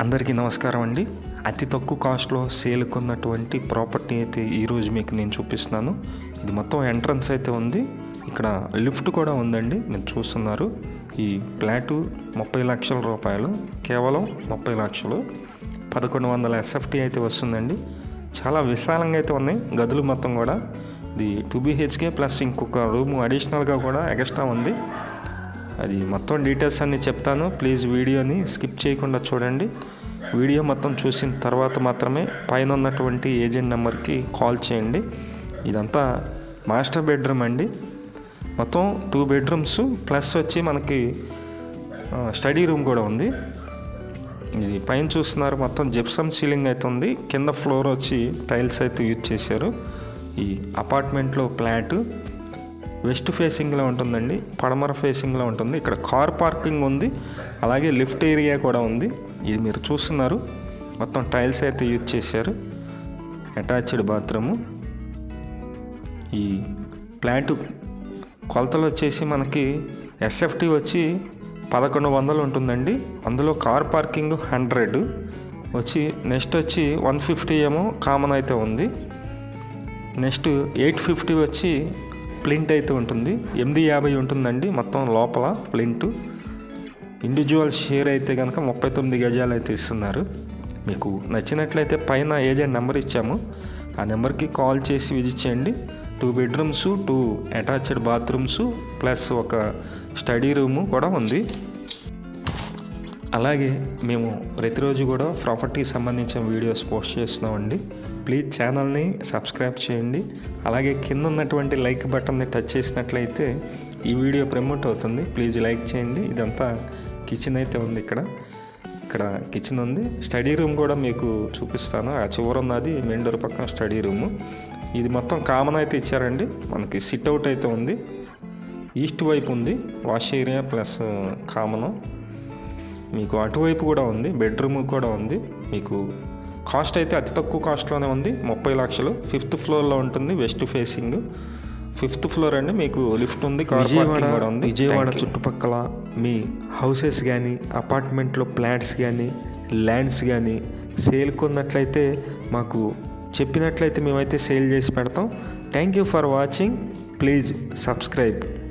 అందరికీ నమస్కారం అండి. అతి తక్కువ కాస్ట్లో సేల్ కొన్నటువంటి ప్రాపర్టీ అయితే ఈరోజు మీకు నేను చూపిస్తున్నాను. ఇది మొత్తం ఎంట్రన్స్ అయితే ఉంది. ఇక్కడ లిఫ్ట్ కూడా ఉందండి. మీరు చూస్తున్నారు. ఈ ఫ్లాటు ముప్పై లక్షల రూపాయలు. కేవలం ముప్పై లక్షలు. పదకొండు వందల ఎస్ఎఫ్టీ అయితే వస్తుందండి. చాలా విశాలంగా అయితే ఉన్నాయి. గదులు మొత్తం కూడా. ఇది టూ బీహెచ్కే ప్లస్ ఇంకొక రూమ్ అడిషనల్గా కూడా ఎక్స్ట్రా ఉంది. అది మొత్తం డీటెయిల్స్ అన్నీ చెప్తాను. ప్లీజ్ వీడియోని స్కిప్ చేయకుండా చూడండి. వీడియో మొత్తం చూసిన తర్వాత మాత్రమే పైన ఉన్నటువంటి ఏజెంట్ నెంబర్కి కాల్ చేయండి. ఇదంతా మాస్టర్ బెడ్రూమ్ అండి. మొత్తం టూ బెడ్రూమ్స్ ప్లస్ వచ్చి మనకి స్టడీ రూమ్ కూడా ఉంది. ఇది పైన చూస్తున్నారు మొత్తం జిప్సమ్ సీలింగ్ అయితే ఉంది. కింద ఫ్లోర్ వచ్చి టైల్స్ అయితే యూజ్ చేశారు. ఈ అపార్ట్మెంట్లో ప్లాట్. వెస్ట్ ఫేసింగ్లో ఉంటుందండి పడమర ఫేసింగ్లో ఉంటుంది. ఇక్కడ కార్ పార్కింగ్ ఉంది అలాగే లిఫ్ట్ ఏరియా కూడా ఉంది. ఇది మీరు చూస్తున్నారు. మొత్తం టైల్స్ అయితే యూజ్ చేశారు. Attached bathroom. ఈ ప్లాంట్ కొలతలు వచ్చేసి మనకి ఎస్ఎఫ్టీ వచ్చి పదకొండు వందలు ఉంటుందండి. అందులో కార్ పార్కింగ్ హండ్రెడ్ వచ్చి నెక్స్ట్ వచ్చి వన్ ఫిఫ్టీ ఏమో కామన్ అయితే ఉంది. నెక్స్ట్ ఎయిట్ ఫిఫ్టీ వచ్చి ప్లింట్ అయితే ఉంటుంది. ఎనిమిది యాభై ఉంటుందండి. మొత్తం లోపల ప్లింట్. ఇండివిజువల్ షేర్ అయితే కనుక ముప్పై తొమ్మిది గజాలు అయితే ఇస్తున్నారు. మీకు నచ్చినట్లయితే పైన ఏజెంట్ నెంబర్ ఇచ్చాము. ఆ నెంబర్కి కాల్ చేసి విజిట్ చేయండి. Two bedrooms two attached bathrooms plus ఒక స్టడీ రూము కూడా ఉంది. అలాగే మేము ప్రతిరోజు కూడా ప్రాపర్టీకి సంబంధించిన వీడియోస్ పోస్ట్ చేస్తున్నామండి. ప్లీజ్ ఛానల్ని సబ్స్క్రైబ్ చేయండి. అలాగే కింద ఉన్నటువంటి లైక్ బటన్ని టచ్ చేసినట్లయితే ఈ వీడియో ప్రమోట్ అవుతుంది. ప్లీజ్ లైక్ చేయండి. ఇదంతా కిచెన్ అయితే ఉంది ఇక్కడ. ఇక్కడ కిచెన్ ఉంది. స్టడీ రూమ్ కూడా మీకు చూపిస్తాను. ఆ చివర ఉన్నది మెయిన్ డోర్ పక్కన స్టడీ రూము. ఇది మొత్తం కామన్ అయితే ఇచ్చారండి. మనకి సిట్ అవుట్ అయితే ఉంది. ఈస్ట్ వైపు ఉంది. Wash area plus common. మీకు అటువైపు కూడా ఉంది బెడ్రూమ్ కూడా ఉంది. మీకు కాస్ట్ అయితే అతి తక్కువ కాస్ట్లోనే ఉంది. ముప్పై లక్షలు. ఫిఫ్త్ ఫ్లోర్లో ఉంటుంది వెస్ట్ ఫేసింగ్ ఫిఫ్త్ ఫ్లోర్ అండి మీకు లిఫ్ట్ ఉంది విజయవాడ కూడా ఉంది. విజయవాడ. చుట్టుపక్కల మీ హౌసెస్ కానీ అపార్ట్మెంట్లో ఫ్లాట్స్ కానీ ల్యాండ్స్ కానీ సేల్ కొన్నట్లయితే మాకు చెప్పినట్లయితే మేమైతే సేల్ చేసి పెడతాం. Thank you for watching please subscribe